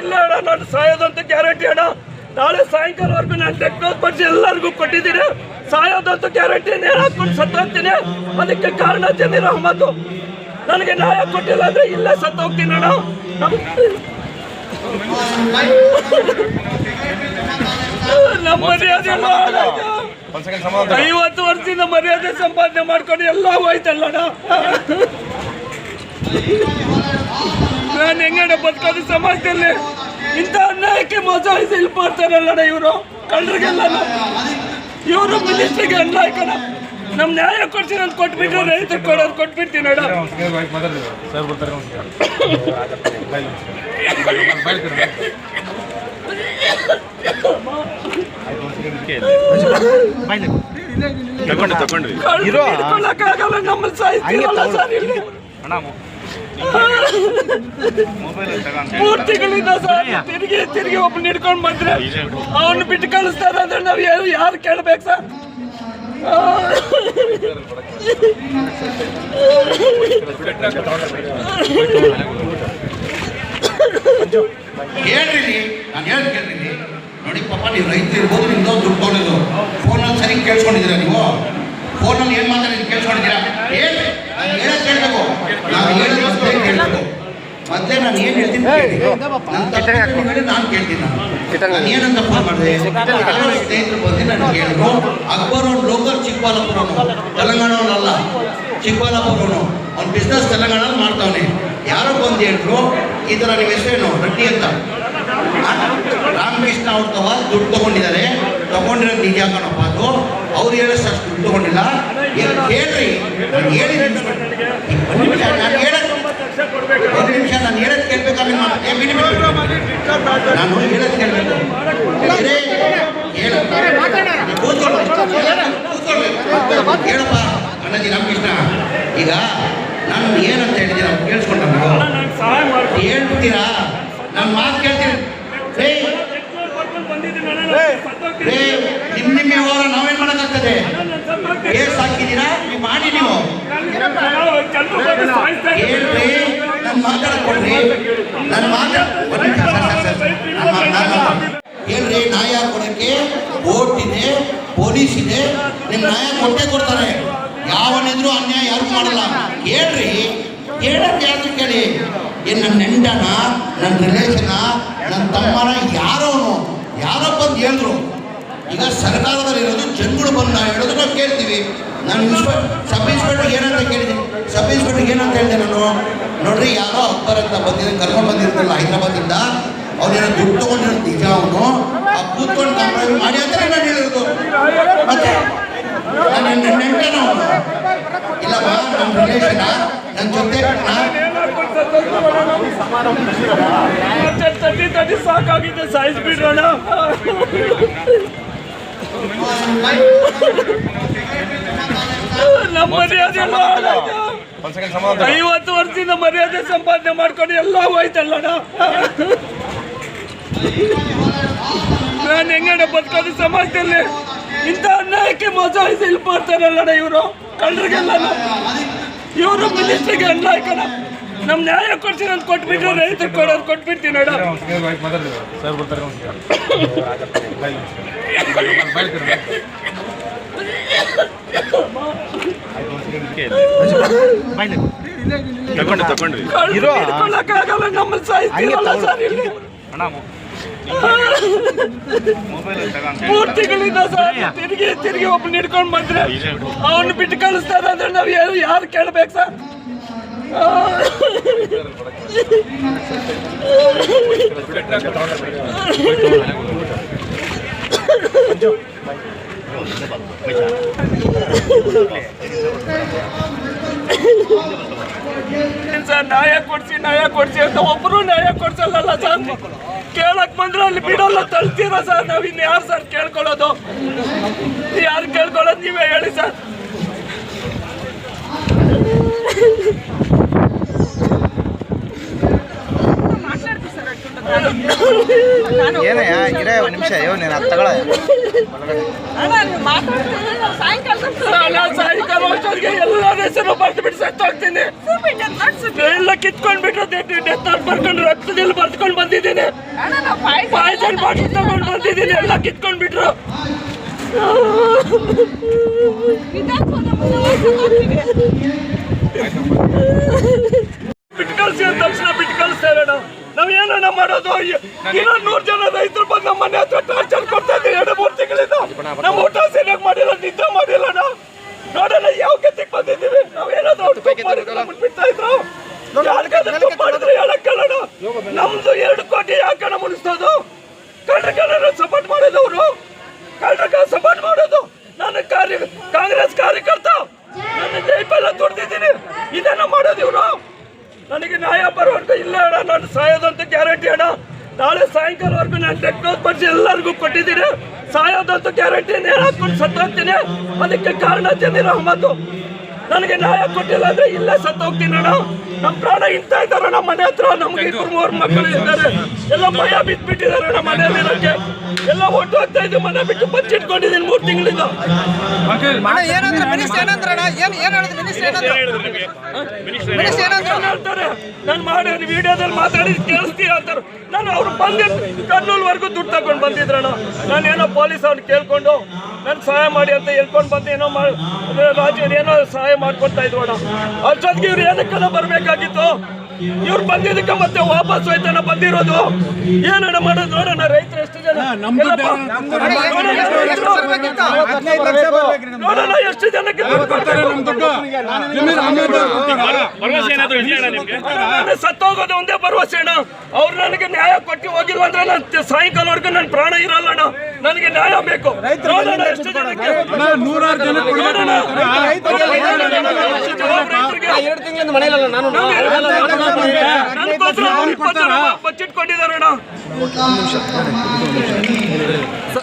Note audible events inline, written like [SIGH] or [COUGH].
ಇಲ್ಲ ಅಣ್ಣ ನಾನು ಸಾಯೋದಂತ ಗ್ಯಾರಂಟಿ ಅಣ್ಣ. ನಾಳೆ ಸಾಯಂಕಾಲವರೆಗೂ ನಾನು ಟೆಕ್ನೋಸ್ ಪಡಿಸಿ ಎಲ್ಲರಿಗೂ ಕೊಟ್ಟಿದ್ದೀನಿ. ಸಾಯೋದಂತ ಗ್ಯಾರಂಟಿ ನೇರ ಹಾಕೊಂಡು ಸತ್ತೋಗ್ತೀನಿ. ಅದಕ್ಕೆ ಕಾರಣ ಜಮೀರ್ ಅಹಮದ್. ನನಗೆ ನ್ಯಾಯ ಕೊಟ್ಟಿಲ್ಲ ಅಂದ್ರೆ ಇಲ್ಲೇ ಸತ್ತೋಗ್ತೀನಿ ಅಣ್ಣ. ನಮ್ಮ ಮರ್ಯಾದೆ ಐವತ್ತು ವರ್ಷದಿಂದ ಮರ್ಯಾದೆ ಸಂಪಾದನೆ ಮಾಡ್ಕೊಂಡು ಎಲ್ಲ ಹೋಯ್ತಲ್ಲಣ್ಣ ನಾನು ಹೆಂಗಡೆ ಬದುಕೋದು ಸಮಾಜದಲ್ಲಿ? ಇಂಥ ಅನ್ಯಾಯಕ್ಕೆ ಮೋಸ ಇಲ್ಲಿ ಮಾಡ್ತಾರಲ್ಲಣ್ಣ ಇವರು? ಕಳ್ಳರಿಗೆಲ್ಲ ಇವರು ಮಿನಿಸ್ಟ್ರಿಗೆ ಅನ್ಯಾಯ ಕಣ ನಮ್ ನ್ಯಾಯ ಕೊಡ್ತೀನಿ ಅಂತ ಕೊಟ್ಬಿಟ್ರೆ ರೈತರು ಕೊಡೋದು ಕೊಟ್ಬಿಡ್ತೀನಿ ಅಣ್ಣ. ಒಂದ್ ಸೆಕೆಂಡ್ ಬೈಕ್ ಮಾತಾಡ್ತೀವಿ ಸರ್ ಬರ್ತಾರೆ ಅಣ್ಣ ಸೆಕೆಂಡ್ ಬೈಕ್ ಬೈಕ್ ಕಡೆ ತಗೊಂಡು ತಗೊಂಡ್ವಿ ಕಳ್ಳರಿಗೆ ಹಿಡ್ಕೊಳಕ್ಕಾಗಲ್ಲ ನಮ್ಮಲ್ಲಿ ಸಾಯ್ತೀವಲ್ಲ ಸರ್ ಇಲ್ಲಿ ಮೂರ್ ತಿಂಗಳಿಂದ ಸರ್ ತಿರುಗಿ ತಿರುಗಿ ಒಬ್ಬನ ಹಿಡ್ಕೊಂಡ್ ಬಂದ್ರೆ ಅವನು ಬಿಟ್ಟು ಕಳಿಸ್ತಾರ ಅಂದ್ರೆ ನಾವು ಯಾರು ಯಾರು ಕೇಳ್ಬೇಕು ಸರ್. ಹೇಳ್ರಿ ನಾನು ಹೇಳಿ ಕೇಳ್ರಿ. ನೋಡಿ ಪಾಪ ನೀವು ರೈತ ಇರ್ಬೋದು ನಿಮ್ದು ದುಡ್ಡು ತೊಗೊಂಡಿದ್ದು. ಫೋನಲ್ಲಿ ಸರಿ ಕೇಳಿಸ್ಕೊಂಡಿದ್ದೀರಾ ನೀವು? ಫೋನಲ್ಲಿ ಏನು ಮಾತಾಡಿದ್ರೆ ಕೇಳಿಸ್ಕೊಂಡಿದ್ದೀರಾ? ನಾನು ಹೇಳೋದು ಕೇಳಬೇಕು. ನಾವು ಕೇಳಬೇಕು. ಮೊದಲೇ ನಾನು ಏನು ಹೇಳ್ತೀನಿ ಕೇಳಿ. ನಾನು ಕೇಳ್ತೀನಿ ನಾನು. ಏನಂತ ಫೋನ್ ಮಾಡಿದೆ? ಸ್ನೇಹಿತರು ಬಂದು ಅಕ್ಬರ್ ಅವ್ನು ಲೋಕಲ್ ಚಿಕ್ಕಬಳ್ಳಾಪುರನು ತೆಲಂಗಾಣವನಲ್ಲ. ಚಿಕ್ಕಬಳ್ಳಾಪುರನು ಅವ್ನ ಬಿಸ್ನೆಸ್ ತೆಲಂಗಾಣಲ್ಲಿ ಮಾಡ್ತಾವನೆ. ಯಾರೋ ಬಂದು ಹೇಳಿದ್ರು ಈ ಥರ ನಿಮ್ಮ ಹೆಸರೇನು? ರೆಡ್ಡಿ ಅಂತ. ರಾಮಕೃಷ್ಣ ಅವ್ರ ತವ ದುಡ್ಡು ತಗೊಂಡಿದ್ದಾರೆ. ತಗೊಂಡಿರೋ ನಿಜ ಕಣಪ್ಪ ಅದು. ಅವ್ರು ಹೇಳಿದಷ್ಟು ಅಷ್ಟು ದುಡ್ಡು ತಗೊಂಡಿಲ್ಲ. ಹೇಳ್ರಿ ಕೇಳ್ರಿ? ನಾನು ಹೇಳಿದ್ರೆ ನಾನು ಒಂದು ನಿಮಿಷ ನಾನು ಹೇಳೋದು ನಿಮ್ಮ. ನಾನು ಹೇಳೋದು ಕೇಳಬೇಕು. ಬೇರೆ ಹೇಳು. ನೀನು ಕೂತ್ಕೊಳ್ಳು. ಕೂತ್ಕೊಳ್ಳು. ಹೇಳಪ್ಪ ಅಣ್ಣಜಿ ರಾಮಕೃಷ್ಣ ಈಗ ನಾನು ಏನಂತ ಹೇಳಿದ್ದೀರ ಕೇಳಿಸ್ಕೊಂಡ ನೀವು? ನಾನು ಮಾತು ಕೇಳ್ತೀನಿ. ನಿಮ್ಮ ನಿಮ್ಮ ವ್ಯವಹಾರ ನಾವೇನ್ ಮಾಡೋಕ್ಕಾಗ್ತದೆ? ಕೇಸ್ ಹಾಕಿದ್ದೀರಾ? ನೀವು ಮಾಡಿ ನೀವು ಹೇಳ್ರಿ ನನ್ನ ಮಾತಾಡಕ್ ಕೊಡ್ರಿ ನನ್ನ ಮಾತ್- ಹೇಳ್ರಿ ನ್ಯಾಯ ಕೊಡಕ್ಕೆ ಓಟ್ ಇದೆ ಪೊಲೀಸ್ ಇದೆ. ನಿಮ್ ನ್ಯಾಯ ಕೊಟ್ಟೆ ಕೊಡ್ತಾರೆ. ಯಾವನಿದ್ರು ಅನ್ಯಾಯ ಯಾರು ಮಾಡಲ್ಲ. ಹೇಳ್ರಿ ಹೇಳಕ್ಕೆ ಯಾರು ಕೇಳಿ? ಏನ್ ನನ್ನ ನೆಂಡನ ನನ್ನ ರಿಲೇಷನ ನನ್ನ ತಮ್ಮನ, ಯಾರೋನು? ಯಾರೋ ಬಂದು ಹೇಳಿದ್ರು. ಈಗ ಸರ್ಕಾರದಲ್ಲಿ ಇರೋದು ಜನಗಳು ಬಂದ ಹೇಳೋದು ನಾವು ಕೇಳ್ತೀವಿ. ನಾನು ಇನ್ಸ್ಪೆಕ್ಟ್ ಸಬ್ ಇನ್ಸ್ಪೆಕ್ಟರ್ ಏನಂತ ಕೇಳಿದ್ದೀನಿ. ಸಬ್ ಇನ್ಸ್ಪೆಕ್ಟರ್ ಏನಂತ ಹೇಳಿದೆ ನಾನು. ನೋಡ್ರಿ ಯಾರೋ ಅಕ್ಬರ್ ಅಂತ ಬಂದಿದ್ದೆ ಕರ್ಕೊಂಡು ಬಂದಿರ್ತಿಲ್ಲ ಹೈದ್ರಾಬಾದಿಂದ ಅವ್ನೇನೋ ದುಡ್ಡು ತಗೊಂಡಿರೋ ನಿಜ ಅವನು. ಆ ಕೂತ್ಕೊಂಡು ಕಾಂಪ್ರಮೈಸ್ ಮಾಡಿ ಅಂತ ನಾನು ಹೇಳಿರೋದು. ಮತ್ತೆ ನನ್ನ ನೆಂಟನ ಅವನು. ಇಲ್ಲಮ್ಮ ನನ್ನ ರಿಲೇಷನ ನನ್ನ ಜೊತೆ ನಾ- ತಟ್ಟಿ ತಟ್ಟಿ ಸಾಕಾಗಿದೆ ಸಾಯಿಸ್ಬಿಡ್ರೋಣ ನಮ್ಮ ಮರ್ಯಾದೆ ಎಲ್ಲ ಹಾಳಾಯ್ತು. ಒಂದ್ ಸೆಕೆಂಡ್ ಸಮಾಧಾನ ಐವತ್ತು ವರ್ಷದಿಂದ ಮರ್ಯಾದೆ ಸಂಪಾದನೆ ಮಾಡ್ಕೊಂಡು ಎಲ್ಲ ಹೋಯ್ತಲ್ಲಣ್ಣ ನಾನು ಹೆಂಗಣ್ಣ ಬದುಕೋದು ಸಮಾಜದಲ್ಲಿ? ಇಂಥ ಅನ್ಯಾಯಕ್ಕೆ ಮೋಸ ಇಲ್ಲಿ ಮಾಡ್ತಾರಲ್ಲಣ್ಣ ಇವರು. ಕಳ್ಳರಿಗೆಲ್ಲ ಇವರು ಮಿನಿಸ್ಟ್ರಿಗೆ ಅನ್ಯಾಯ ಕಣ. ನಮ್ ನ್ಯಾಯ ಕೊಡ್ತೀನಿ ಅಂತ ಕೊಟ್ಬಿಟ್ರೆ ರೈತರು ಕೊಡೋದು ಕೊಟ್ಬಿಡ್ತೀನಿ [COUGHS] ತಗೊಂಡು ತಗೊಂಡ್ವಿ ಕಳ್ಳರಿಗೆ ಹಿಡ್ಕೊಳಕ್ಕಾಗಲ್ಲ ನಮ್ಮಲ್ಲಿ ಸಾಯ್ತೀವಲ್ಲ ಸರ್ ಇಲ್ಲಿ. ಮೂರ್ ತಿಂಗಳಿಂದ ಸರ್ ತಿರುಗಿ ತಿರುಗಿ ಒಬ್ಬನ ಹಿಡ್ಕೊಂಡ್ ಬಂದ್ರೆ ಅವನು ಬಿಟ್ಟು ಕಳಿಸ್ತಾರೆ ಅಂದ್ರೆ ನಾವ್ ಯಾರು ಯಾರು ಕೇಳ್ಬೇಕು ಸರ್. ಏನ್ ಸರ್ ನ್ಯಾಯ ಕೊಡ್ಸಿ ನ್ಯಾಯ ಕೊಡ್ಸಿ ಅಂತ ಒಬ್ರು ನ್ಯಾಯ ಕೊಡ್ಸಲ್ಲ ಸರ್. ಕೇಳಕ್ ಬಂದ್ರೆ ಅಲ್ಲಿ ಬಿಡಲ್ಲ ತಳ್ತೀರ ಸರ್ ನಾವ್ ಇನ್ ಯಾರು ಸರ್ ಕೇಳ್ಕೊಳ್ಳೋದು? ಯಾರು ಕೇಳ್ಕೊಳ್ಳೋದು ನೀವೇ ಹೇಳಿ ಸರ್. ಏನಯ್ಯ ಇರೇ ಒಂದು ನಿಮಿಷ ಅಯ್ಯೋ ನೀನು ಅದು ಸಾಯಂಕಾಲ ಅಷ್ಟೊತ್ತಿಗೆ ಎಲ್ಲ ಹೆಸರು ಬರ್ದು ಬಿಟ್ಟು ಸತ್ತೋಗ್ತೀನಿ ಎಲ್ಲ ಕಿತ್ಕೊಂಡ್ ಬಿಟ್ಟು ಡೆತ್ ಬರ್ಕೊಂಡು ರಕ್ತದಲ್ಲಿ ಬರ್ದ್ಕೊಂಡು ಬಂದಿದ್ದೀನಿ. ಪಾಯ್ಸನ್ ಬಾಟ್ಲ್ ತಗೊಂಡು ಬಂದಿದ್ದೀನಿ, ಎಲ್ಲ ಕಿತ್ಕೊಂಡ್ ಬಿಟ್ರು ವಿಧಾನಸೌಧ ಮುಂದೆ ಹೋಗ್ತೀವಿ. ಬಿಟ್ಟು ಕಳ್ಸಿ ಅಂದ ತಕ್ಷಣ ಬಿಟ್ಟು ಕಳಿಸ್ತಾರೆ ನಾವ್ ಏನನ್ನ ಮಾಡೋದು ಇನ್ನೊಂದ್ ನೂರ್ ಜನ ರೈತರು ಬಂದು ನಮ್ಮ ಮನೆ ಹತ್ರ ಟಾರ್ಚರ್ ಕೊಡ್ತಾ ಇದ್ದೀವಿ ಎರಡು ಮೂರು ತಿಂಗಳಿಂದ ನಮ್ಮ ಊಟ ಸರಿಯಾಗಿ ಮಾಡಿಲ್ಲ ನಿದ್ದೆ ಮಾಡಿಲ್ಲ ನಾವು ನೋಡೋಣ ಯಾವ ಗತಿಗೆ ಬಂದಿದ್ದೀವಿ ನಾವೇನಾದ್ರು ಅವ್ರು ತಪ್ಪು ಮಾಡಿದ್ರೆ ನಮ್ಮನ್ನ ಬಿಡ್ತಾ ಇದ್ರು ಯಾರಿಗಾದ್ರೂ ತಪ್ಪು ಮಾಡಿದ್ರೆ ಹೇಳಕ್ಕಲ್ಲ ನಮ್ದು ಎರಡು ಕೋಟಿ ಮುನಿಸ್ತೋದು ಕಳ್ಳರ ಸಪೋರ್ಟ್ ಅವರು ಕಳ್ಳರ ಸಪೋರ್ಟ್ ಮಾಡೋದು? ನನ್ನ ಕಾರ್ಯ, ಕಾಂಗ್ರೆಸ್ ಕಾರ್ಯಕರ್ತ. ನನ್ನ ಜೈಪೆಲ್ಲ ದುಡ್ದಿದ್ದೀನಿ. ಇದನ್ನು ಮಾಡೋದು ಇವರು. ನನಗೆ ನ್ಯಾಯ ಬರುವಂತ ಇಲ್ಲ ಅಣ್ಣ. ನಾನು ಸಾಯೋದಂತ ಗ್ಯಾರಂಟಿ ಅಣ್ಣ. ನಾಳೆ ಸಾಯಂಕಾಲವರೆಗೂ ನಾನು ಟೆಕ್ನೋಸ್ ಬರ್ಸಿ ಎಲ್ಲರಿಗೂ ಕೊಟ್ಟಿದ್ದೀನಿ. ಸಾಯೋದಂತ ಗ್ಯಾರಂಟಿ ನೇರ ಹಾಕೊಂಡು ಸತ್ತೋಗ್ತೀನಿ. ಅದಕ್ಕೆ ಕಾರಣ ಜಮೀರ್ ಅಹಮದ್. ನನಗೆ ನ್ಯಾಯ ಕೊಟ್ಟಿಲ್ಲ ಅಂದ್ರೆ ಇಲ್ಲೇ ಸತ್ತೋಗ್ತೀನಿ ಅಣ್ಣ. ನಮ್ಮ ಪ್ರಾಣ ಇಂತ ಇದ್ದಾರೆ ನಮ್ಮ ಮನೆ ಹತ್ರ ನಮ್ಗೆ ಇಬ್ಬರು ಮೂರು ಮಕ್ಕಳು ಇದ್ದಾರೆ. ಎಲ್ಲ ಭಯ ಬಿದ್ದ್ಬಿಟ್ಟಿದ್ದಾರೆ ನಮ್ಮ ಮನೆಯಲ್ಲಿರೋಕ್ಕೆ ಎಲ್ಲ ಹೊಟ್ಟು ಹೋಗ್ತಾ ಇದ್ದು ಮನೆ ಬಿಟ್ಟು ಬಚ್ಚಿಟ್ಕೊಂಡಿದ್ದೀನಿ ಮೂರು ತಿಂಗಳಿಂದ. ಹೇಳ್ತಾರೆ? ನಾನು ಮಾಡಿ ವಿಡಿಯೋದಲ್ಲಿ ಮಾತಾಡಿ ಕೇಳಿಸ್ತೀಯ ಅಂತಾರೆ. ನಾನು ಅವ್ರು ಬಂದ ಕರ್ನೂಲ್ವರೆಗೂ ದುಡ್ಡು ತಗೊಂಡು ಬಂದಿದ್ರಣ್ಣ. ನಾನು ಏನೋ ಪೊಲೀಸ್ ಅವ್ರು ಕೇಳ್ಕೊಂಡು ನಾನು ಸಹಾಯ ಮಾಡಿ ಅಂತ ಹೇಳ್ಕೊಂಡು ಬಂದು ಏನೋ ಮಾಡಿ ರಾಜ ಏನೋ ಸಹಾಯ ಮಾಡ್ಕೊಡ್ತಾ ಇದ್ರು ಅಣ್ಣ. ಅಷ್ಟೊತ್ತಿಗೆ ಇವ್ರು ಏನಕ್ಕೆಲ್ಲ ಬರ್ಬೇಕಾಗಿತ್ತು? ಇವ್ರು ಬಂದಿದ್ದಕ್ಕೆ ಮತ್ತೆ ವಾಪಸ್ ಹೋಯ್ತಾನ ಬಂದಿರೋದು? ಏನಣ್ಣ ಮಾಡೋದು? ನೋಡೋಣ ರೈತರು ಎಷ್ಟು ಜನ? ನೋಡೋಣ ಎಷ್ಟು ಜನಕ್ಕೆ ಸತ್ತೋಗೋದು ಒಂದೇ ಭರವಸೆ ಅಣ್ಣ. ಅವ್ರು ನನಗೆ ನ್ಯಾಯ ಕೊಟ್ಟಿ ಹೋಗಿಲ್ವ ಅಂದ್ರೆ ನಾನು ಸಾಯಂಕಾಲವರೆಗೂ ನನ್ನ ಪ್ರಾಣ ಇರಲ್ಲ ಅಣ್ಣ. ನನಗೆ ನ್ಯಾಯ ಬೇಕು. ಎಷ್ಟು ಜನಕ್ಕೆ ನೂರಾರು ಜನ ಬಚ್ಚಿಟ್ಕೊಂಡಿದ್ದಾರೆ ಅಣ್ಣ.